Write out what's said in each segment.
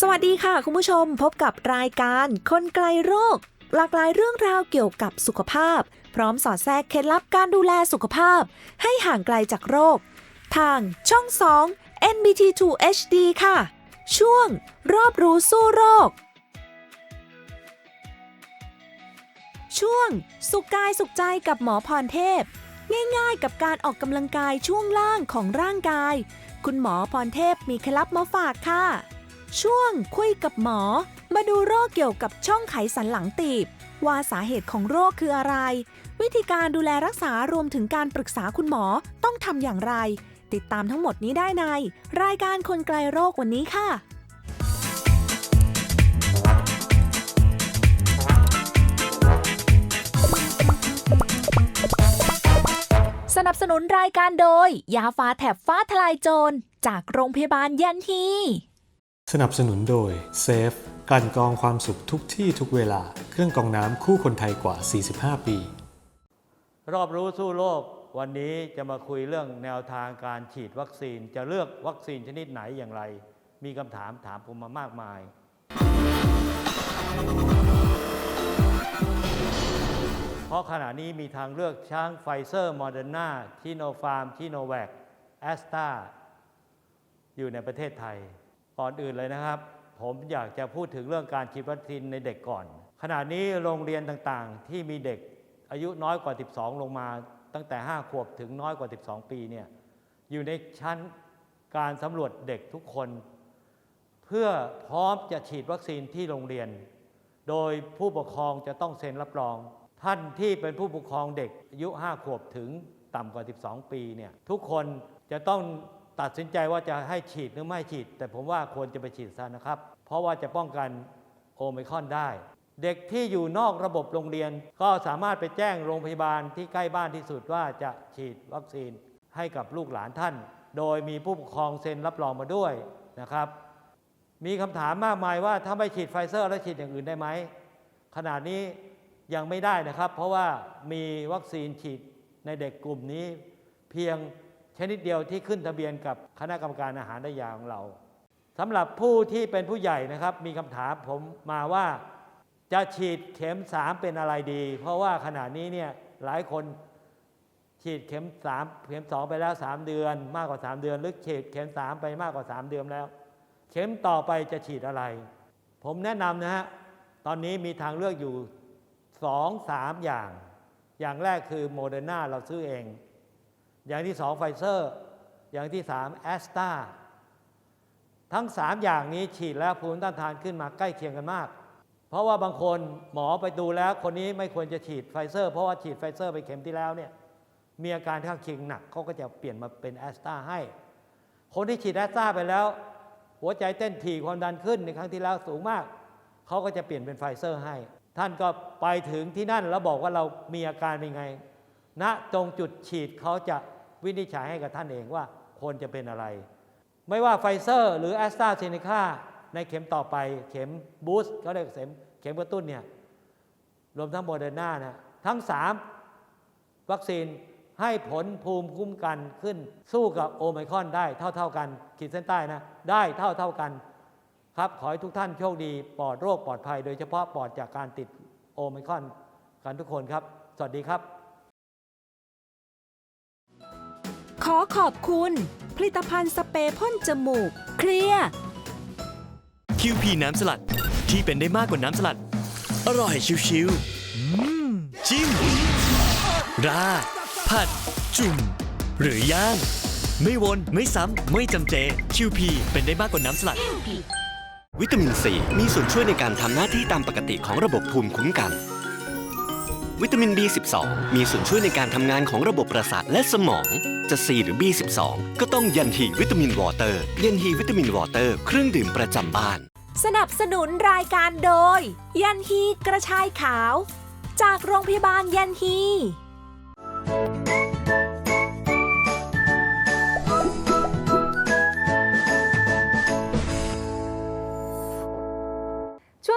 สวัสดีค่ะ คุณผู้ชมพบกับรายการคนไกลโรค หลากหลายเรื่องราวเกี่ยวกับสุขภาพ พร้อมสอดแทรกเคล็ดลับการดูแลสุขภาพ ให้ห่างไกลจากโรค ทางช่อง 2 NBT2 HD ค่ะ ช่วง รอบรู้สู้โรค ช่วง สุขกายสุขใจกับหมอพรเทพ ง่ายๆ กับการออกกำลังกายช่วงล่างของร่างกาย คุณหมอพรเทพมีเคล็ดลับมาฝากค่ะ ช่วงคุยกับหมอ มาดูโรคเกี่ยวกับช่องไขสันหลังตีบ ว่าสาเหตุของโรคคืออะไร วิธีการดูแลรักษารวมถึงการปรึกษาคุณหมอต้องทำอย่างไร ติดตามทั้งหมดนี้ได้ใน รายการคนไกลโรควันนี้ค่ะสนับสนุนรายการโดย ยาฟ้าแถบฟ้าทลายโจร จากโรงพยาบาลยันฮี สนับสนุนโดยเซฟกลั่นกรองความสุขทุกที่ทุกเวลา เครื่องกรองน้ำคู่คนไทยกว่า 45 ปี รอบรู้สู้โลกวันนี้จะมาคุยเรื่องแนวทางการฉีดวัคซีน จะเลือกวัคซีนชนิดไหนอย่างไร มีคำถามถามผมมามากมาย เพราะขณะนี้มีทางเลือกช้างไฟเซอร์โมเดอร์นาทิโนฟาร์มทิโนแวคแอสตาอยู่ในประเทศไทย ก่อนอื่นเลยนะครับ ผมอยากจะพูดถึงเรื่องการฉีดวัคซีนในเด็กก่อน ขณะนี้โรงเรียนต่างๆ ที่มีเด็กอายุน้อยกว่า 12 ลงมาตั้งแต่ 5 ขวบถึงน้อยกว่า 12 ปีเนี่ยอยู่ในชั้นการสำรวจเด็กทุกคน เพื่อพร้อมจะฉีดวัคซีนที่โรงเรียน โดยผู้ปกครองจะต้องเซ็นรับรอง ท่านที่เป็นผู้ปกครองเด็กอายุ 5 ขวบถึงต่ำกว่า 12 ปีเนี่ยทุกคนจะต้อง ตัดสินใจว่าจะให้ฉีดหรือไม่ฉีด แต่ผมว่าควรจะไปฉีดซะนะครับ เพราะว่าจะป้องกันโอไมคอนได้ เด็กที่อยู่นอกระบบโรงเรียน ก็สามารถไปแจ้งโรงพยาบาลที่ใกล้บ้านที่สุดว่าจะฉีดวัคซีนให้กับลูกหลานท่าน โดยมีผู้ปกครองเซ็นรับรองมาด้วยนะครับ มีคำถามมากมายว่าถ้าไม่ฉีดไฟเซอร์แล้วฉีดอย่างอื่นได้ไหมขนาดนี้ยังไม่ได้นะครับ เพราะว่ามีวัคซีนฉีดในเด็กกลุ่มนี้เพียง ชนิดเดียวที่ขึ้นทะเบียนกับคณะกรรมการอาหารและยาของเราสำหรับผู้ที่เป็นผู้ใหญ่นะครับ มีคำถามผมมาว่าจะฉีดเข็ม3เป็นอะไรดี เพราะว่าขณะนี้เนี่ยหลายคนฉีดเข็ม3เข็ม2ไปแล้ว3เดือน มากกว่า3เดือน หรือฉีดเข็ม3ไปมากกว่า3เดือนแล้ว เข็มต่อไปจะฉีดอะไร ผมแนะนำนะฮะตอนนี้มีทางเลือกอยู่สองสามอย่าง อย่างแรกคือโมเดอร์นาเราซื้อเอง อย่างที่สองไฟเซอร์ อย่างที่สามแอสตาทั้งสามอย่างนี้ฉีดแล้วภูมิต้านทานขึ้นมาใกล้เคียงกันมาก เพราะว่าบางคนหมอไปดูแล้วคนนี้ไม่ควรจะฉีดไฟเซอร์ เพราะว่าฉีดไฟเซอร์ไปเข็มที่แล้วเนี่ยมีอาการข้างเคียงหนักเขาก็จะเปลี่ยนมาเป็นแอสตาให้ คนที่ฉีดแอสตาไปแล้ว หัวใจเต้นถี่ความดันขึ้นในครั้งที่แล้วสูงมากเขาก็จะเปลี่ยนเป็นไฟเซอร์ให้ ท่านก็ไปถึงที่นั่นแล้วบอกว่าเรามีอาการเป็นไงณตรงจุดฉีดเขาจะ วินิจฉัยให้กับท่านเองว่าควรจะเป็นอะไร ไม่ว่าไฟเซอร์ หรือแอสตราเซเนกาในเข็มต่อไปเข็มบูสต์เขาเรียกเข็มเข็มกระตุ้นเนี่ยรวมทั้งโมเดอร์นานะทั้ง 3 วัคซีนให้ผลภูมิคุ้มกันขึ้นสู้กับโอไมครอนได้เท่าๆกัน ขีดเส้นใต้นะ ได้เท่าๆกัน ครับ ขอให้ทุกท่านโชคดี ปลอดโรคปลอดภัย โดยเฉพาะปลอดจากการติดโอไมครอนกันทุกคนครับ สวัสดีครับ ขอขอบคุณ ผลิตภัณฑ์สเปรย์พ่นจมูก เคลียร์คิวพีน้ำสลัดที่เป็นได้มากกว่าน้ำสลัด อร่อยชิวๆอืมจิ้มราดผัด จุ่ม หรือย่าง ไม่วน ไม่ซ้ำ ไม่จำเจ QP เป็นได้มากกว่าน้ำสลัด วิตามินซีมีส่วนช่วยในการทำหน้าที่ตามปกติของระบบภูมิคุ้มกัน วิตามิน B12 มีส่วนช่วยในการทำงานของระบบประสาทและสมอง จะ C หรือ B12 ก็ต้องยันฮีวิตามินวอเตอร์ ยันฮีวิตามินวอเตอร์เครื่องดื่มประจำบ้าน สนับสนุนรายการโดย ยันฮีกระชายขาว จากโรงพยาบาลยันฮี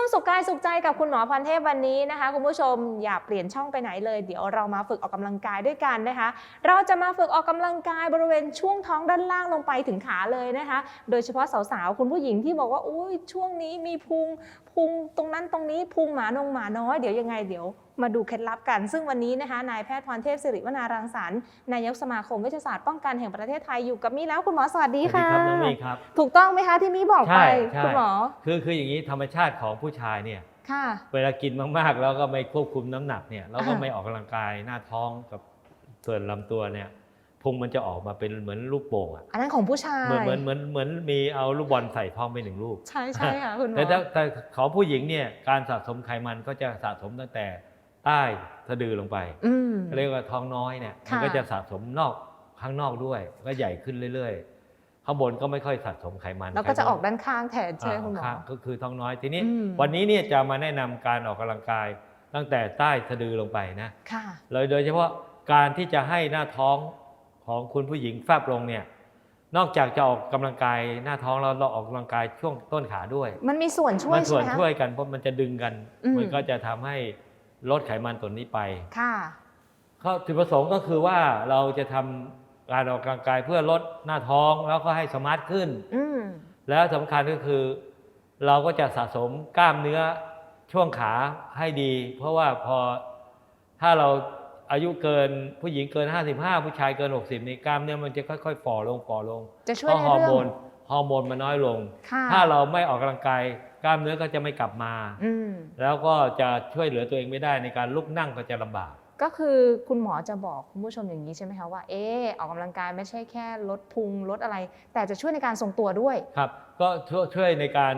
ช่วงสุขกายสุขใจกับคุณหมอพรเทพวันนี้นะคะ คุณผู้ชมอย่าเปลี่ยนช่องไปไหนเลย เดี๋ยวเรามาฝึกออกกำลังกายด้วยกันนะคะ เราจะมาฝึกออกกำลังกายบริเวณช่วงท้องด้านล่างลงไปถึงขาเลยนะคะ โดยเฉพาะสาวๆคุณผู้หญิงที่บอกว่าอุ้ยช่วงนี้มีพุงพุงตรงนั้นตรงนี้พุงหมานงหมาน้อยเดี๋ยวยังไงเดี๋ยวมาดูเคล็ดลับกัน ซึ่งวันนี้นะคะนายแพทย์พรเทพสิริวนารังสรรค์นายกสมาคมเวชศาสตร์ป้องกันแห่งประเทศไทยอยู่กับมี่แล้วคุณหมอสวัสดีสวัสดีค่ะครับน้องเมย์ครับถูกต้องไหมคะที่มี่บอกไปใช่ใช่คุณหมอคือคืออย่างนี้ธรรมชาติของผู้ชายเนี่ยค่ะ เวลากินมากๆ แล้วก็ไม่ควบคุมน้ำหนักเนี่ยแล้วก็อ่า ไม่ออกกำลังกายหน้าท้องกับส่วนลำตัวเนี่ยพุงมันจะออกมาเป็นเหมือนลูกโป่งอะอันนั้นของผู้ชายเหมือนเหมือนเหมือนเหมือนมีเอาลูกบอลใส่ท้องไปหนึ่งลูก ใช่ใช่ค่ะคุณหมอแต่ถ้าแต่ของผู้หญิงเนี่ยการสะสมไขมันก็จะสะสมตั้งแต่ใต้สะดือลงไปอืม เรียกว่าท้องน้อยเนี่ยมันค่ะก็จะสะสมนอกข้างนอกด้วย ก็ใหญ่ขึ้นเรื่อยๆ ข้างบนก็ไม่ค่อยสะสมไขมันแล้วก็จะไขมันออกด้านข้างแทนใช่ไหมคุณหมอข้างก็คือท้องน้อยทีนี้อืมวันนี้เนี่ยจะมาแนะนำการออกกำลังกายตั้งแต่ใต้สะดือลงไปนะค่ะเลยโดยเฉพาะการที่จะให้หน้าท้องของคุณผู้หญิงแฟบลงเนี่ยนอกจากจะออกกำลังกายหน้าท้องแล้วเราออกกำลังกายช่วงต้นขาด้วย มันมีส่วนช่วยมันใช่ส่วนไหมคะช่วยกันเพราะมันจะดึงกันอืมมันก็จะทำให้ลดไขมันตัวนี้ไปค่ะข้อจุดประสงค์ก็คือว่าเราจะทำ การออกกำลังกายเพื่อลดหน้าท้องแล้วก็ให้สมาร์ทขึ้น อืมแล้วสำคัญก็คือ เราก็จะสะสมกล้ามเนื้อช่วงขาให้ดี เพราะว่าพอถ้าเราอายุเกินผู้หญิงเกิน 55 ผู้ชายเกิน 60นี่กล้ามเนื้อมันจะค่อยๆฝ่อลงฝ่อลงจะช่เพวยราะในฮอร์เรื่โมองนฮอร์โมนมันน้อยลง ค่ะ ถ้าเราไม่ออกกำลังกายกล้ามเนื้อก็จะไม่กลับมา อืมแล้วก็จะช่วยเหลือตัวเองไม่ได้ในการลุกนั่งก็จะลำบาก ก็คือคุณหมอจะบอกคุณผู้ชมอย่างนี้ใช่ไหมคะว่าเออออกกำลังกายไม่ใช่แค่ลดพุงลดอะไร แต่จะช่วยในการทรงตัวด้วยครับ ก็ช่วยช่วยในการ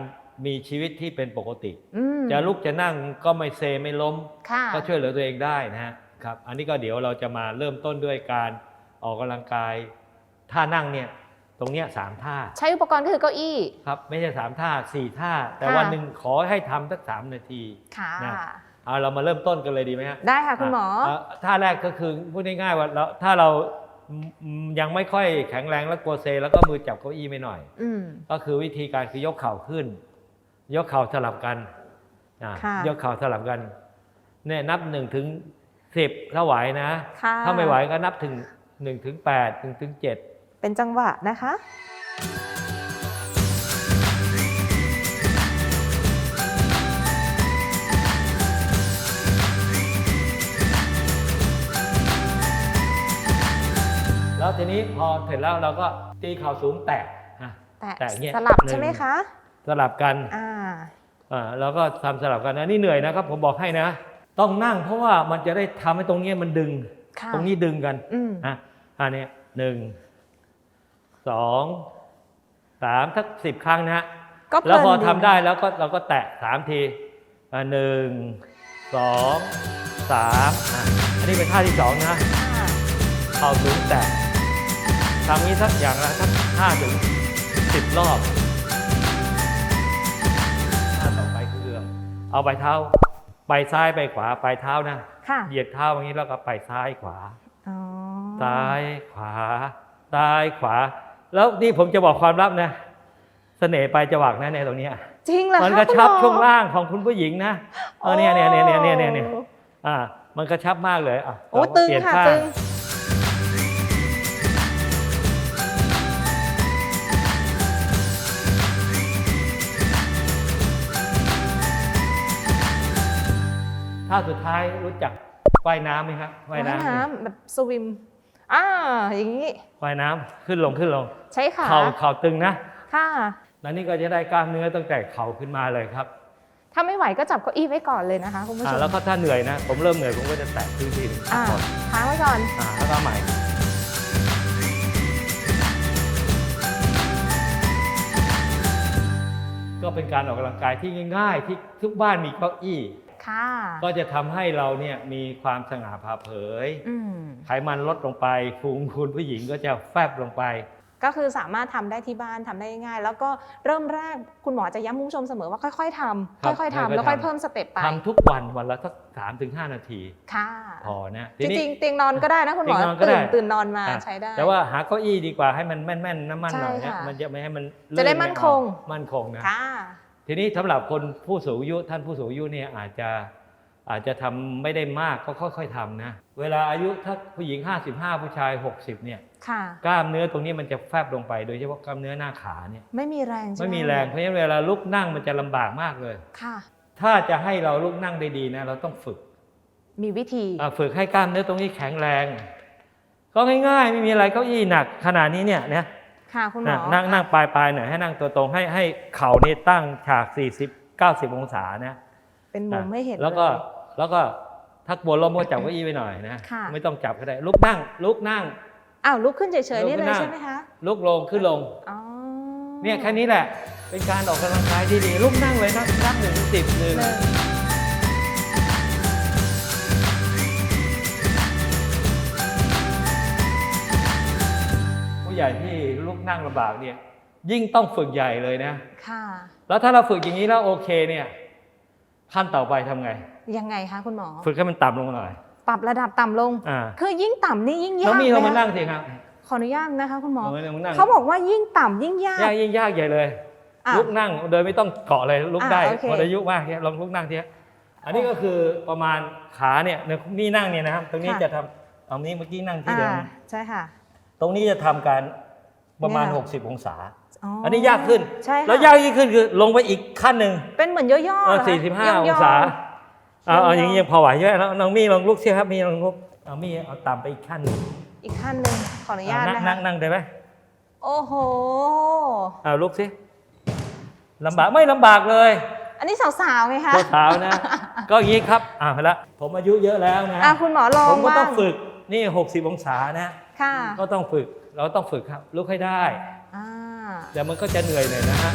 มีชีวิตที่เป็นปกติอืมจะลุกจะนั่งก็ไม่เซไม่ล้มค่ะก็ช่วยเหลือตัวเองได้นะฮะครับอันนี้ก็เดี๋ยวเราจะมาเริ่มต้นด้วยการออกกำลังกายท่านั่งเนี่ยตรงเนี้ยสามท่า ใช้อุปกรณ์ก็คือเก้าอี้ครับไม่ใช่สามท่าสี่ท่า แต่ค่ะวันหนึ่งขอให้ทำสักสามนาทีค่ะนะ เอาเรามาเริ่มต้นกันเลยดีไหมฮะได้ค่ะคุณหมอะท่าแรกก็คือพูดง่ายๆว่าเราถ้าเราอืมยังไม่ค่อยแข็งแรงแล้วกลัวเซ แล้วก็มือจับเก้าอี้ไม่หน่อยอืมก็คือวิธีการคือยกเข่าขึ้น ยกเข่าสลับกันอะค่ะยกเข่าสลับกันเนี่ยนับหนึ่งถึงสิบถ้าไหวนะค่ะถ้าไม่ไหวก็นับถึงหนึ่งถึงแปดหนึ่งถึงเจ็ดเป็นจังหวะนะคะ แล้วทีนี้พอเสร็จแล้วเราก็ตีเข่าสูงแตะอะแต่แต่เงี้ยสลับหนึ่งใช่ไหมคะสลับกันอ่าอ่าแล้วก็ทำสลับกันนะนี่เหนื่อยนะครับ ผมบอกให้นะ ต้องนั่งเพราะว่ามันจะได้ทำให้ตรงเนี้ยมันดึงค่ะตรงนี้ดึงกันอืมอะอันเนี้ยหนึ่งสองสามทักสิบครั้งนะฮะก็เพแล้วพอลินทำได้แล้วก็เราก็แตะสามทีอะหนึ่งสองสามอะอันนี้เป็นท่าที่สองนะค่ะเข่าสูงแตะ ทำนี้สักอย่างละสักห้าถึงสิบรอบท่าต่อไปคือเอาไปเท้าไปซ้ายไปขวาไปเท้านะค่ะ เหยียดเท้าอย่างนี้แล้วก็ไปซ้ายขวา อ๋อซ้ายขวา ซ้ายขวา แล้วนี่ผมจะบอกความลับนะ เสน่ห์ไปลายจวักนะในตรงเนี้ยจริงเหรอมันคะกระชับคุณหมอช่วงล่างของคุณผู้หญิงนะเออเนี่ยเนี่ยเนี่ยเนี่ยเนี่ยเนี่ยเนี่ยโอ้อ่ามันกระชับมากเลยอะโอ้เราก็ตึงเปลี่ยนค่ะข้างตึง ท่าสุดท้ายรู้จักว่ายน้ำไหมครับว่ายน้ำแบบสวิมอ่าอย่างนี้ ว่ายน้ำขึ้นลงขึ้นลง ใช่ค่ะเข่าเข่าตึงนะค่ะแล้วนี่ก็จะได้กล้ามเนื้อตั้งแต่เข่าขึ้นมาเลยครับถ้าไม่ไหวก็จับเก้าอี้ไว้ก่อนเลยนะคะคุณผู้ชมแล้วก็ถ้าเหนื่อยนะ ผมเริ่มเหนื่อยผมก็จะแตะพื้นที่นอ่าค้างไว้ก่อน อ่าแล้วก็ใหม่ ก็เป็นการออกกำลังกายที่ง่าย ๆ ที่ทุกบ้านมีเก้าอี้ ก็จะทำให้เราเนี่ยมีความสง่าผ่าเผย อืมไขมันลดลงไปฟูงคุณผู้หญิงก็จะแฟบลงไป ก็คือสามารถทำได้ที่บ้านทำได้ง่ายๆแล้วก็เริ่มแรกคุณหมอจะย้ำคุณผู้ชมเสมอว่าค่อยๆทำครับค่อยๆค่อยทำๆแล้วค่อยทำ เพิ่มสเต็ปไปทำทุกวันวันละสักสามถึงห้านาที ค่ะ พอนะจริงๆเตียงนอนก็ได้นะคุณหมอเตียงนอนก็ได้ตื่นตื่นนอนมาอะ ใช้ได้ แต่ว่าหาเก้าอี้ดีกว่าให้มันแม่นๆน้ำมันหน่อยใช่นะค่ะมันจะไม่ให้มันจะได้ลื่มั่นคงไเอามั่นคงนะ ค่ะ ทีนี้สำหรับคนผู้สูงอายุท่านผู้สูงอายุเนี่ยอาจจะอาจจะทำไม่ได้มากก็ค่อย ๆทำนะ เวลาอายุถ้าผู้หญิง 55 ผู้ชาย 60 เนี่ยค่ะกล้ามเนื้อตรงนี้มันจะแฟบลงไป โดยเฉพาะกล้ามเนื้อหน้าขาเนี่ยไม่มีแรงใช่หไม่มีแรงเพราะฉะนั้นเวลาลุกนั่งมันจะลำบากมากเลยค่ะ ถ้าจะให้เราลุกนั่งได้ดีนะเราต้องฝึก มีวิธีอะฝึกให้กล้ามเนื้อตรงนี้แข็งแรง ก็ง่ายๆ ไม่มีอะไรเก้าอี้หนักขนาดนี้เนี่ยนะ ค่ะคุณหมอนะนั่งนั่งปลายปลายๆหน่อยให้นั่งตัวตรงให้ให้เข่านี่ตั้งฉาก 40 90 องศานะเป็นมุมให้เห็นแล้วก็เยแล้วก็ถ้าปวดลมก็จับเก้าอี้ไปหน่อยนะค่ะไม่ต้องจับก็ได้ลุกนั่ง ลุกนั่งอ้าวลุกขึ้นเฉยๆนี่ลุกเลขึ้ยนนั่งใช่ไหมคะลุกลงขึ้นลงอ๋อเนี่ยแค่นี้แหละ เป็นการออกกำลังกายที่ดีลุกนั่งเลยนะนับหนึ่งถึงสิบหนึ่ง ผู้ใหญ่ที่ลุกนั่งลำบากเนี่ยยิ่งต้องฝึกใหญ่เลยนะค่ะแล้วถ้าเราฝึกอย่างนี้แล้วโอเคเนี่ย ขั้นต่อไปทำไง ยังไงคะคุณหมอ ฝึกให้มันต่ำลงหน่อย ปรับระดับต่ำลงอ่าคือยิ่งต่ำนี่ยิ่งยากน้องมีเรามาไหนั่คะงสิครับขออนุญาตนะคะคุณหมอเอามานั่งเขาบอกว่ายิ่งต่ำยิ่งยากยากยิ่งยากใหญ่เลยอะลุกนั่งโดยไม่ต้องเกาะเลยลุกอะได้โอเคหมดอายุมากเนี่ยลองลุกนั่งทีอันนี้ก็คือประมาณขาเนี่ยเนี่ยนี่นั่งเนี่ยนะครับตรงนี้จะทำตรงนี้เมื่อกี้นั่งที่อ่าเดิมใช่ค่ะ ตรงนี้จะทำการประมาณ เนี่ย 60 องศาอ๋ออันนี้ยากขึ้น ใช่ค่ะแล้วยากยิ่งขึ้นคือลงไปอีกขั้นหนึ่งเป็นเหมือนย่อๆเหรอเออคะสี่สิบห้าย่องๆศาเอาเอาย่อๆอย่างนี้ยังพอไหวใช่ไหมแล้วน้องมี่ลองลุกสิครับมี่ลองลุกเอามี่เอาต่ำไปอีกขั้นหนึ่งอีกขั้นหนึ่งขออนุญาตนั่งนะนั่คะงนั่งได้ไหมโอ้โห เอาลุกสิลำบากไม่ลำบากเลยอันนี้สาวๆไงคะตัวเท้านะ ก็อย่างนี้ครับอ่าไปละผมอายุเยอะแล้วนะ อะคุณหมอลองผมก็ต้องบ้างฝึกนี่ 60 องศานะ ค่ะก็ต้องฝึกเราต้องฝึกครับลุกให้ได้อ่าแต่มันก็จะเหนื่อยหน่อยนะฮะ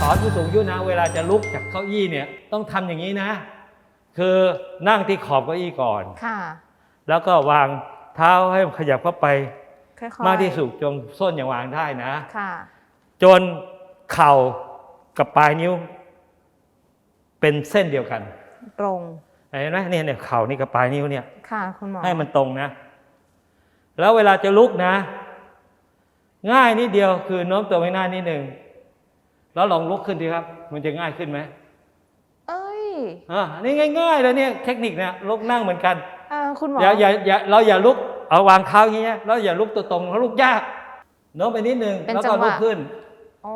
สอนผู้สูงอายุนะ เวลาจะลุกจากเก้าอี้เนี่ยต้องทำอย่างนี้นะ คือนั่งที่ขอบเก้าอี้ก่อน ค่ะแล้วก็วางเท้าให้ขยับเข้าไป ค่อยๆมากที่สุดจนส้นอย่างวางได้นะ ค่ะ จนเข่า กับปลายนิ้ว เป็นเส้นเดียวกัน ตรงเห็นไหมเนี่ยเนี่ยเข่านี่กับปลายนิ้วเนี่ย ค่ะคุณหมอให้มันตรงนะ แล้วเวลาจะลุกนะ ง่ายนิดเดียวคือโน้มตัวไปหน้านิดหนึ่งแล้วลองลุกขึ้นดีครับ มันจะง่ายขึ้นไหมเอ้ยอ่าอันนี่ง่ายๆเลยเนี่ยเทคนิคเนี่ยลุกนั่งเหมือนกันอ่าคุณหมออย่าอย่าอย่าเราอย่าลุกเอาวางเท้าอย่างเงี้ยแล้วอย่าลุกตัวตรงแล้วลุกยากโน้มไปนิดนึงเป็นแล้วจัก็งหวะลุกขึ้นโอ้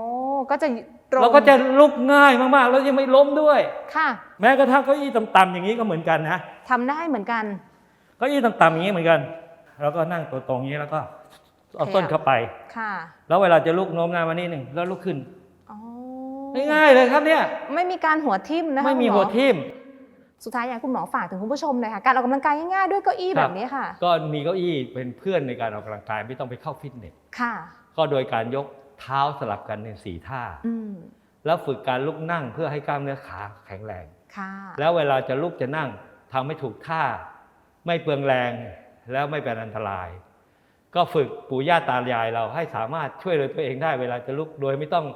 ก็จะ ตรงเราก็จะลุกง่ายมากๆ แล้วยังไม่ล้มด้วย ค่ะ แม้กระทั่งเก้าอี้ต่ำๆอย่างนี้ก็เหมือนกันนะทำได้เหมือนกัน เก้าอี้ต่ำๆอย่างนี้เหมือนกัน แล้วก็นั่งตัวตรงอย่างนี้แล้วก็เอาต้นเข้าไป ค่ะแล้วเวลาจะลุกโน้มหน้ามานิดหนึ่งแล้วลุกขึ้น อ๋อง่ายๆเลยครับเนี่ย ไม่มีการหัวทิ่มนะคะไม่มีคุณอหัวทิ่ม สุดท้ายอยากให้คุณหมอฝากถึงคุณผู้ชมหน่อยค่ะ การออกกำลังกายง่ายๆด้วยเก้าอี้คแบรับบนี้ค่ะ ก็มีเก้าอี้เป็นเพื่อนในการออกกำลังกายไม่ต้องไปเข้าฟิตเนส ค่ะ ก็โดยการยก เท้าสลับกันในสี่ท่าอืมแล้วฝึกการลุกนั่งเพื่อให้กล้ามเนื้อขาแข็งแรงค่ะแล้วเวลาจะลุกจะนั่งทำให้ถูกท่า ไม่เปลืองแรงแล้วไม่เป็นอันตราย ก็ฝึกปู่ย่าตายายเราให้สามารถช่วยเหลือตัวเองได้เวลาจะลุกโดยไม่ต้อง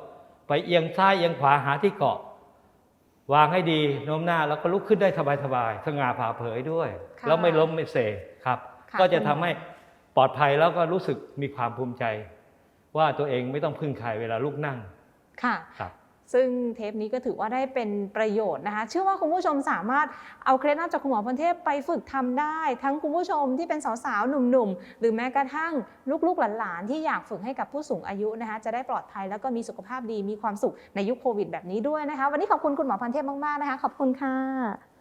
ไปเอียงซ้ายเอียงขวาหาที่เกาะ วางให้ดีโน้มหน้าแล้วก็ลุกขึ้นได้สบายๆสง่าผ่าเผยด้วยค่ะแล้วไม่ล้มไม่เสครับค่ะก็จะคุณหมทำอให้ปลอดภัยแล้วก็รู้สึกมีความภูมิใจ ว่าตัวเองไม่ต้องพึ่งใครเวลาลุกนั่งค่ะครับซึ่งเทปนี้ก็ถือว่าได้เป็นประโยชน์นะคะ เชื่อว่าคุณผู้ชมสามารถเอาเคล็ดลับจากคุณหมอพรเทพไปฝึกทำได้ ทั้งคุณผู้ชมที่เป็นสาวๆ หนุ่มๆ หรือแม้กระทั่งลูกๆ หลานๆ ที่อยากฝึกให้กับผู้สูงอายุนะคะ จะได้ปลอดภัยแล้วก็มีสุขภาพดีมีความสุขในยุคโควิดแบบนี้ด้วยนะคะ วันนี้ขอบคุณคุณหมอพรเทพมากๆนะคะ ขอบคุณค่ะ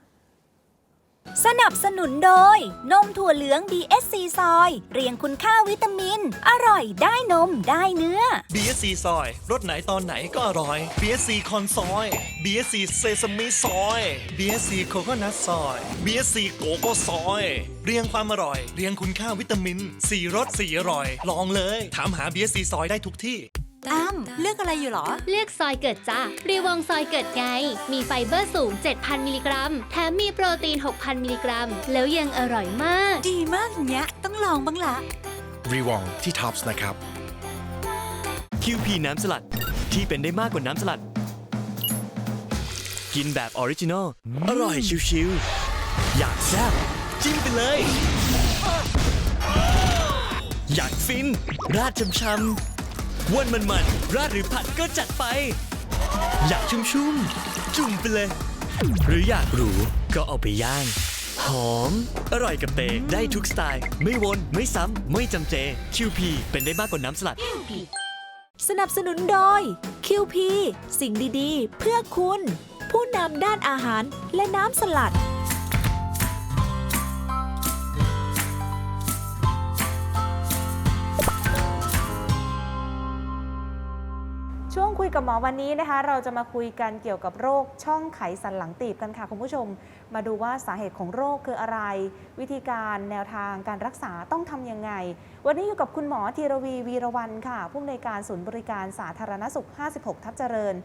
สนับสนุนโดย นมถั่วเหลือง DSC ซอย เรียงคุณค่าวิตามิน อร่อยได้นมได้เนื้อ BSC ซอยรสไหนตอนไหนก็อร่อย BSC คอนซอย BSC เซซามิซอย BSC โคโคนัทซอย BSC โกโก้ซอย เรียงความอร่อย เรียงคุณค่าวิตามิน4รส4อร่อย ลองเลย ถามหา BSC ซอยได้ทุกที่ อ้ำเลือกอะไรอยู่หรอ เลือกซอยเกิดจ้ารีวองซอยเกิดไง มีไฟเบอร์สูง 7,000 มิลลิกรัม แถมมีโปรตีน 6,000 มิลลิกรัม แล้วยังอร่อยมาก ดีมากเนี้ย ต้องลองบ้างละ รีวองที่ท็อปส์นะครับ QP น้ำสลัดที่เป็นได้มากกว่าน้ำสลัด กินแบบออริจินอล อร่อยชิวๆ อยากแซ่บจิ้มไปเลย อยากฟิน ราดช่ำๆ วันมันมันๆราดหรือผัดก็จัดไป อยากชุ่มๆจุ่มไปเลย หรืออยากหรูก็เอาไปย่าง หอม อร่อยกับเตได้ทุกสไตล์ ไม่วน ไม่ซ้ำ ไม่จำเจ QP เป็นได้มากกว่าน้ำสลัด สนับสนุนโดย QP สิ่งดีๆ เพื่อคุณ ผู้นำด้านอาหารและน้ำสลัด ยกับหมอวันนี้นะคะ เราจะมาคุยกันเกี่ยวกับโรคช่องไขสันหลังตีบกันค่ะคุณผู้ชม มาดูว่าสาเหตุของโรคคืออะไร วิธีการแนวทางการรักษาต้องทำยังไง วันนี้อยู่กับคุณหมอธีรวีวีรวันค่ะผู้อำนวยการศูนย์บริการสาธารณสุข 56 ทับเจริญ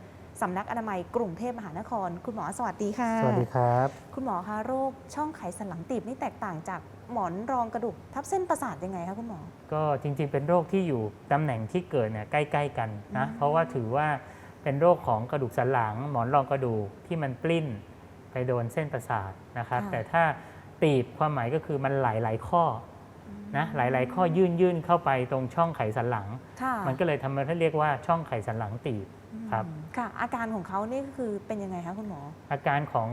สำนักอนามัยกรุงเทพมหานคร คุณหมอสวัสดีค่ะ สวัสดีครับ คุณหมอคะโรคช่องไขสันหลังตีบนี่แตกต่างจาก หมอนรองกระดูกทับเส้นประสาทยังไงคะคุณหมอ ก็จริงๆ เป็นโรคที่อยู่ตำแหน่งที่เกิดเนี่ยใกล้ ๆ กันนะอืมเพราะว่าถือว่าเป็นโรคของกระดูกสันหลัง หมอนรองกระดูกที่มันปลิ้นไปโดนเส้นประสาทนะครับแต่ถ้าตีบความหมายก็คือมันหลายๆข้อนะหลายๆ ข้อยื่นยื่นเข้าไปตรงช่องไขสันหลัง ค่ะมันก็เลยทำให้เรียกว่าช่องไขสันหลังตีบ ครับอืมค่ะอาการของเขานี่ก็คือเป็นยังไงคะคุณหมอ อาการของ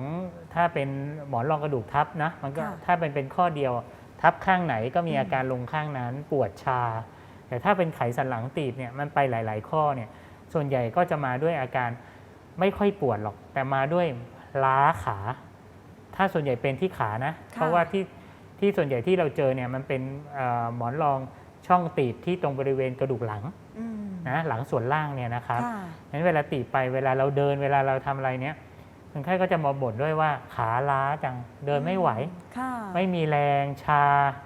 ถ้าเป็นหมอนรองกระดูกทับนะมันก็ค่ะถ้าเป็นเป็นข้อเดียว ทับข้างไหนก็มีอืม อาการลงข้างนั้นปวดชา แต่ถ้าเป็นไขสันหลังตีบเนี่ยมันไปหลาย ๆ ข้อเนี่ยส่วนใหญ่ก็จะมาด้วยอาการไม่ค่อยปวดหรอก แต่มาด้วยล้าขา ถ้าส่วนใหญ่เป็นที่ขานะ เพราะว่าที่ที่ส่วนใหญ่ที่เราเจอเนี่ยมันเป็นเอ่อหมอนรองช่องตีบที่ตรงบริเวณกระดูกหลังอืม นะหลังส่วนล่างเนี่ยนะครับค่ะงั้นเวลาตีบไปเวลาเราเดินเวลาเราทำอะไรเนี้ยคนไข้ก็จะมาบ่นด้วยว่าขาล้าจังเดินไม่ไหวค่ะไม่มีแรงชา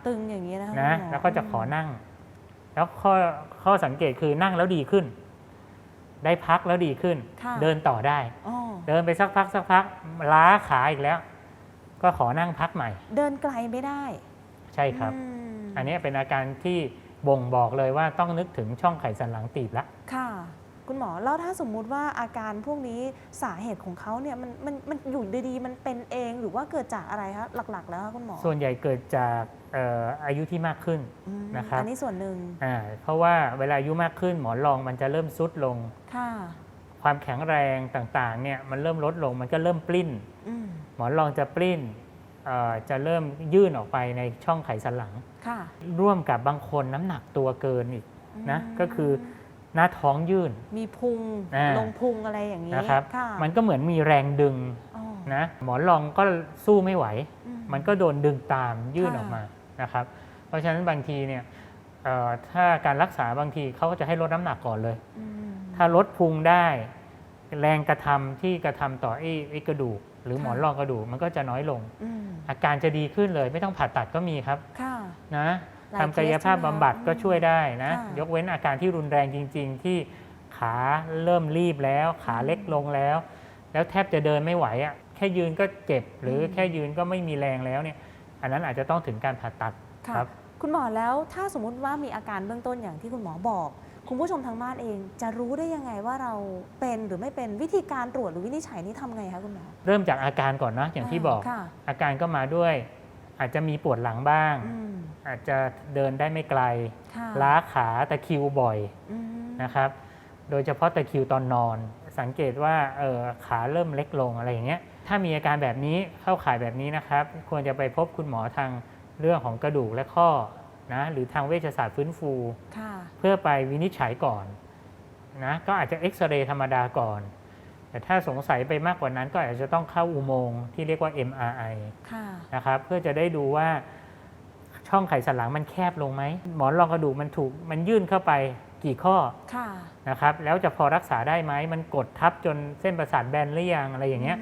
ตึงอย่างนี้นะคะนะคุณหมอแล้วก็จะขอนั่ง แล้วข้อข้อสังเกตคือนั่งแล้วดีขึ้น ได้พักแล้วดีขึ้นค่ะเดินต่อได้อ๋อเดินไปสักพักสักพัก ล้าขาอีกแล้ว ก็ขอนั่งพักใหม่ เดินไกลไม่ได้ ใช่ครับอืมอันนี้เป็นอาการที่ บ่งบอกเลยว่าต้องนึกถึงช่องไขสันหลังตีบละค่ะ คุณหมอแล้วถ้าสมมุติว่าอาการพวกนี้สาเหตุของเขาเนี่ยมันมันมันอยู่ดีๆมันเป็นเองหรือว่าเกิดจากอะไรคะหลักๆ แล้วคะคุณหมอส่วนใหญ่เกิดจากเอ่ออายุที่มากขึ้นอืมนะครับอันนี้ส่วนหนึ่งอ่าเพราะว่าเวลาอายุมากขึ้นหมอนรองมันจะเริ่มซุดลง ค่ะความแข็งแรงต่างๆเนี่ยมันเริ่มลดลงมันก็เริ่มปลิ้น อืมหมอนรองจะปลิ้นเอ่อจะเริ่มยื่นออกไปในช่องไขสันหลัง ค่ะร่วมกับบางคนน้ำหนักตัวเกินอีกนะอืมก็คือหน้าท้องยื่น มีพุงอ่าลงพุงอะไรอย่างนี้นะครับค่ะมันก็เหมือนมีแรงดึงอ๋อนะหมอนรองก็สู้ไม่ไหวอืมันก็โดนดึงตามยื่นค่ะออกมานะครับ เพราะฉะนั้นบางทีเนี่ยเอ่อถ้าการรักษาบางทีเขาก็จะให้ลดน้ำหนักก่อนเลยอืมถ้าลดพุงได้ แรงกระทำที่กระทำต่อไอ้ไอ้กระดูก หรือหมอนค่ะรองกระดูกมันก็จะน้อยลงอืมอาการจะดีขึ้นเลยไม่ต้องผ่าตัดก็มีครับค่ะนะหลายทำกายภาพเคสใช่ไหมบำบัดคะก็ช่วยได้นะค่ะยกเว้นอาการที่รุนแรงจริง ๆ ที่ขาเริ่มรีบแล้ว ขาเล็กลงแล้ว แล้วแทบจะเดินไม่ไหวอะแค่ยืนก็เจ็บ หรืออมแค่ยืนก็ไม่มีแรงแล้วเนี่ยอันนั้นอาจจะต้องถึงการผ่าตัดค่ะครับ คุณหมอแล้วถ้าสมมุติว่ามีอาการเบื้องต้นอย่างที่คุณหมอบอก คุณผู้ชมทางบ้านเองจะรู้ได้ยังไงว่าเราเป็นหรือไม่เป็นวิธีการตรวจหรือวินิจฉัยนี่ทำไงคะคุณหมอ เริ่มจากอาการก่อนนะอย่างที่บอก ค่ะ อาการก็มาด้วย อาจจะมีปวดหลังบ้าง อืมอาจจะเดินได้ไม่ไกล ค่ะล้าขาตะคริวบ่อยอืมนะครับ โดยเฉพาะตะคริวตอนนอน สังเกตว่าเออขาเริ่มเล็กลงอะไรอย่างเงี้ยถ้ามีอาการแบบนี้เข้าข่ายแบบนี้นะครับ ควรจะไปพบคุณหมอทางเรื่องของกระดูกและข้อ นะหรือทางเวชศาสตร์ฟื้นฟูค่ะเพื่อไปวินิจฉัยก่อนนะก็อาจจะเอ็กซเรย์ธรรมดาก่อน แต่ถ้าสงสัยไปมากกว่านั้นก็อาจจะต้องเข้าอุโมงค์ที่เรียกว่า MRI ค่ะนะครับเพื่อจะได้ดูว่าช่องไขสันหลังมันแคบลงไหม หมอนรองกระดูกมันถูกมันยื่นเข้าไปกี่ข้อค่ะนะครับแล้วจะพอรักษาได้ไหมมันกดทับจนเส้นประสาทแบนหรือยังอะไรอย่างเงี้ย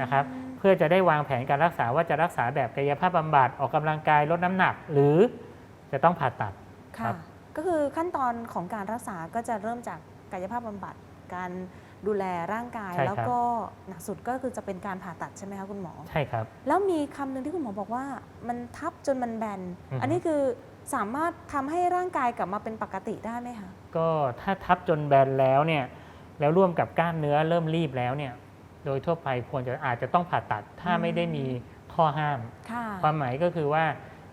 นะครับเพื่อจะได้วางแผนการรักษาว่าจะรักษาแบบกายภาพบำบัดออกกำลังกายลดน้ำหนัก หรือ จะต้องผ่าตัด ครัค่ะ บ ก็คือขั้นตอนของการรักษาก็จะเริ่มจากกายภาพบำบัด การดูแลร่างกาย ใช่ครับ แล้วก็หนักสุดก็คือจะเป็นการผ่าตัดใช่ไหมคะคุณหมอ ใช่ครับ แล้วมีคำหนึ่งที่คุณหมอบอกว่ามันทับจนมันแบน อือฮึ อันนี้คือสามารถทำให้ร่างกายกลับมาเป็นปกติได้ไหมคะ ก็ถ้าทับจนแบนแล้วเนี่ยแล้วร่วมกับกล้ามเนื้อเริ่มรีบแล้วเนี่ยโดยทั่วไปควรจะอาจจะต้องผ่าตัดถ้าอืม ไม่ได้มีข้อห้าม ค่ะ ความหมายก็คือว่า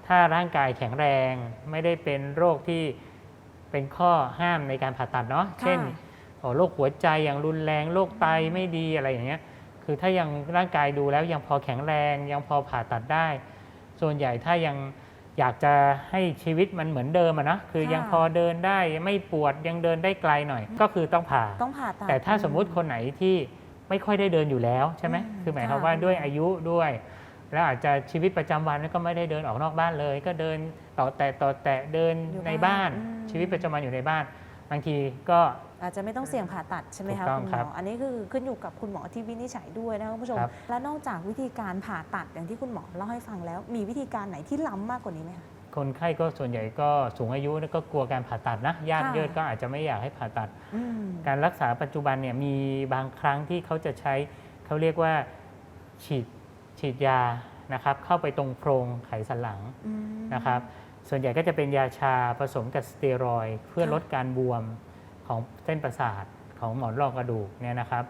ถ้าร่างกายแข็งแรงไม่ได้เป็นโรคที่เป็นข้อห้ามในการผ่าตัดเนาะค่ะเช่นโอ้โรคหัวใจอย่างรุนแรงโรคไตไม่ดีอะไรอย่างเงี้ยคือถ้ายังร่างกายดูแล้วยังพอแข็งแรงยังพอผ่าตัดได้ ส่วนใหญ่ถ้ายังอยากจะให้ชีวิตมันเหมือนเดิมอะนะคือค่ะยังพอเดินได้ไม่ปวดยังเดินได้ไกลหน่อย ก็คือต้องผ่าต้องผ่าตัดแต่ถ้าสมมุติคนไหนที่ไม่ค่อยได้เดินอยู่แล้วใช่ไหมอืมคือหมายความค่ะว่าด้วยอายุด้วย แล้วอาจจะชีวิตประจำวันก็ไม่ได้เดินออกนอกบ้านเลย ก็เดินต่อแตะต่อแตะเดินอยู่ในบ้าบ้านนอืมชีวิตประจำวันอยู่ในบ้าน บางทีก็อาจจะไม่ต้องเสี่ยงผ่าตัดใช่ไหมถูคะกต้องคุณหครัมบออันนี้คือขึ้นอยู่กับคุณหมอที่วินิจฉัยด้วยนะคะคุณผู้ชมครับและนอกจากวิธีการผ่าตัดอย่างที่คุณหมอเล่าให้ฟังแล้ว มีวิธีการไหนที่ล้ำมากกว่านี้ไหมคะคนไข้ก็ส่วนใหญ่ก็สูงอายุแล้วก็กลัวการผ่าตัดนะญาติค่ะเยิดก็อาจจะไม่อยากให้ผ่าตัดอืมการรักษาปัจจุบันเนี่ยมีบางครั้งที่เขาจะใช้เขาเรียกว่าฉีด ฉีดยานะครับเข้าไปตรงโพรงไขสันหลังอืมนะครับส่วนใหญ่ก็จะเป็นยาชาผสมกับสเตียรอยด์เพื่อค่ะลดการบวมของเส้นประสาทของหมอนรองกระดูกเนี่ยนะครับ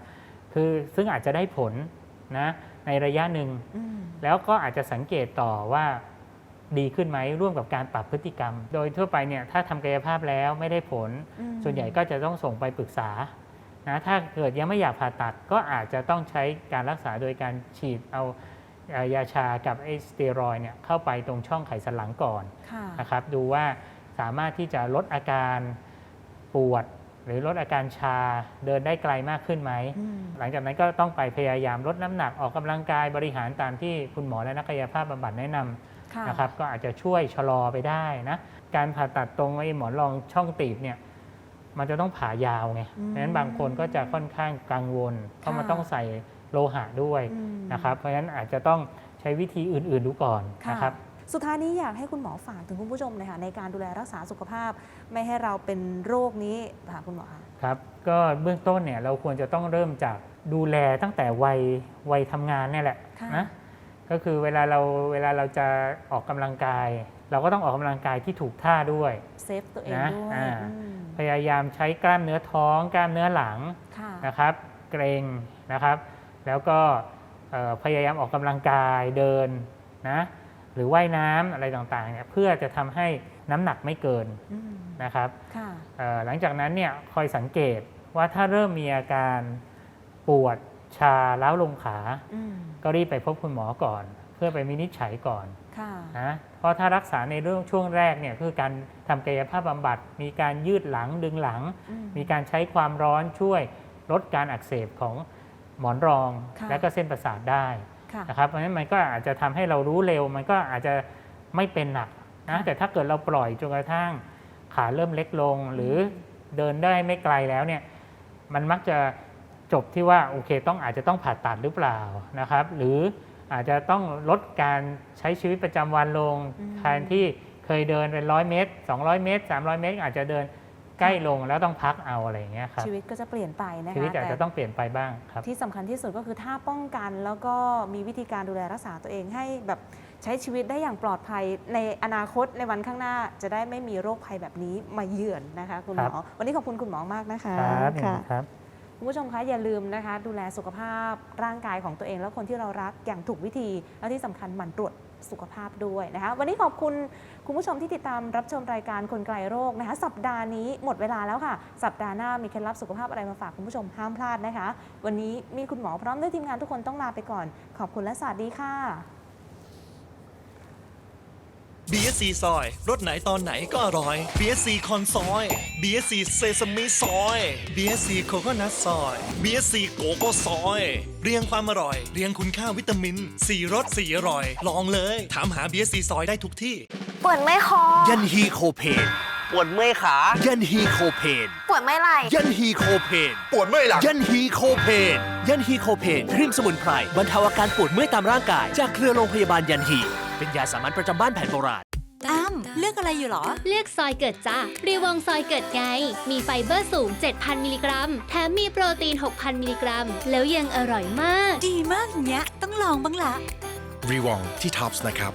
คือซึ่งอาจจะได้ผลนะในระยะหนึ่งอืมแล้วก็อาจจะสังเกตต่อว่าดีขึ้นไหมร่วมกับการปรับพฤติกรรม โดยทั่วไปเนี่ยถ้าทำกายภาพแล้วไม่ได้ผลอืมส่วนใหญ่ก็จะต้องส่งไปปรึกษานะถ้าเกิดยังไม่อยากผ่าตัดก็อาจจะต้องใช้การรักษาโดยการฉีดเอาเอ่อ ยาชากับไอสเตียรอยด์เนี่ยเข้าไปตรงช่องไขสันหลังก่อนค่ะนะครับดูว่าสามารถที่จะลดอาการปวด หรือลดอาการชาเดินได้ไกลมากขึ้นไหมอืมหลังจากนั้นก็ต้องไปพยายามลดน้ำหนักออกกำลังกายบริหารตามที่คุณหมอและนักกายภาพบำบัดแนะนำค่ะนะครับก็อาจจะช่วยชะลอไปได้นะการผ่าตัดตรงไอ้หมอนรองช่องตีบเนี่ยมันจะต้องผ่ายาวไงอืมดังนั้นบางคนก็จะค่อนข้างกังวลเพราะมันค่ะต้องใส่ โลหะด้วยอืมนะครับ เพราะฉะนั้นอาจจะต้องใช้วิธีอื่น ๆดูก่อนค่ะนะครับสุดท้ายนี้อยากให้คุณหมอฝากถึงคุณผู้ชมหน่อยค่ะในการดูแลรักษาสุขภาพ ไม่ให้เราเป็นโรคนี้ค่ะคุณหมอคะครับ ก็เบื้องต้นเนี่ยเราควรจะต้องเริ่มจากดูแลตั้งแต่วัยวัยทำงานเนี่ยแหละค่ะนะก็คือเวลาเราเวลาเราจะออกกำลังกาย เราก็ต้องออกกำลังกายที่ถูกท่าด้วยเซฟตัวเองนะด้วยอ่าอืมพยายามใช้กล้ามเนื้อท้อง กล้ามเนื้อหลังค่ะนะครับ เกรงนะครับ แล้วก็เอ่อพยายามออกกำลังกายเดินนะหรือว่ายน้ำอะไรต่างๆเนี่ยเพื่อจะทำให้น้ำหนักไม่เกินอืมนะครับค่ะเอ่อหลังจากนั้นเนี่ยคอยสังเกตว่าถ้าเริ่มมีอาการปวดชาล้าวลงขาอืมก็รีบไปพบคุณหมอก่อน เพื่อไปวินิจฉัยก่อนค่ะนะเพราะถ้ารักษาในเรื่องช่วงแรกเนี่ยคือการทำกายภาพบำบัด มีการยืดหลังดึงหลังอืมมีการใช้ความร้อนช่วยลดการอักเสบของ หมอนรองค่ะและก็เส้นประสาทได้ค่ะนะครับเพราะฉะนั้นมันก็อาจจะทำให้เรารู้เร็ว มันก็อาจจะไม่เป็นหนักนะค่ะแต่ถ้าเกิดเราปล่อยจนกระทั่งขาเริ่มเล็กลง หรือเดินได้ไม่ไกลแล้วเนี่ยมันมักจะจบที่ว่าโอเคต้องอาจจะต้องผ่าตัดหรือเปล่านะครับ หรืออาจจะต้องลดการใช้ชีวิตประจำวันลงอืมแทนที่เคยเดินเป็นร้อยเมตร200 เมตร 300 เมตร อาจจะเดิน ใกล้ลงแล้วต้องพักเอาอะไรอย่างเงี้ยครับชีวิตก็จะเปลี่ยนไปนะคะชีวิตอาจแต่จะต้องเปลี่ยนไปบ้างครับ ที่สำคัญที่สุดก็คือถ้าป้องกันแล้วก็มีวิธีการดูแลรักษาตัวเองให้แบบใช้ชีวิตได้อย่างปลอดภัยในอนาคตในวันข้างหน้าจะได้ไม่มีโรคภัยแบบนี้มาเยือนนะคะ คุณหมอครับวันนี้ขอบคุณคุณหมอมากนะคะครับค่ะครับคุณผู้ชมคะอย่าลืมนะคะ ดูแลสุขภาพร่างกายของตัวเอง และคนที่เรารักอย่างถูกวิธีและที่สำคัญหมั่นตรวจ สุขภาพด้วยนะคะ วันนี้ขอบคุณคุณผู้ชมที่ติดตามรับชมรายการคนไกลโรคนะคะ สัปดาห์นี้หมดเวลาแล้วค่ะ สัปดาห์หน้ามีเคล็ดลับสุขภาพอะไรมาฝากคุณผู้ชมห้ามพลาดนะคะ วันนี้มีคุณหมอพร้อมด้วยทีมงานทุกคนต้องลาไปก่อน ขอบคุณและสวัสดีค่ะ BSC ซอยรสไหนตอนไหนก็อร่อย BSC คอนซอย BSC เซซามิซอย BSC โคโคนัทซอย BSC โกโก้ซอย เรียงความอร่อย เรียงคุณค่าวิตามิน4รส4อร่อย ลองเลย ถามหา BSC ซอยได้ทุกที่ ปวดไม่คอ ยันฮีโคเพน ปวดเมื่อยขา ยันฮีโคเพน ปวดไม่ไหล่ยันฮีโคเพน ปวดเมื่อยหลังยันฮีโคเพน ยันฮีโคเพนครีมสมุนไพรบรรเทาอาการปวดเมื่อยตามร่างกาย จากเครือโรงพยาบาลยันฮี เป็นยาสามัญประจำบ้านแผนโบราณอ้ำเลือกอะไรอยู่หรอ เลือกซอยเกิดจ้ารีวองซอยเกิดไง มีไฟเบอร์สูง 7,000 มิลลิกรัม แถมมีโปรตีน 6,000 มิลลิกรัม แล้วยังอร่อยมาก ดีมากเนี้ย ต้องลองบ้างละ รีวองที่ท็อปส์นะครับ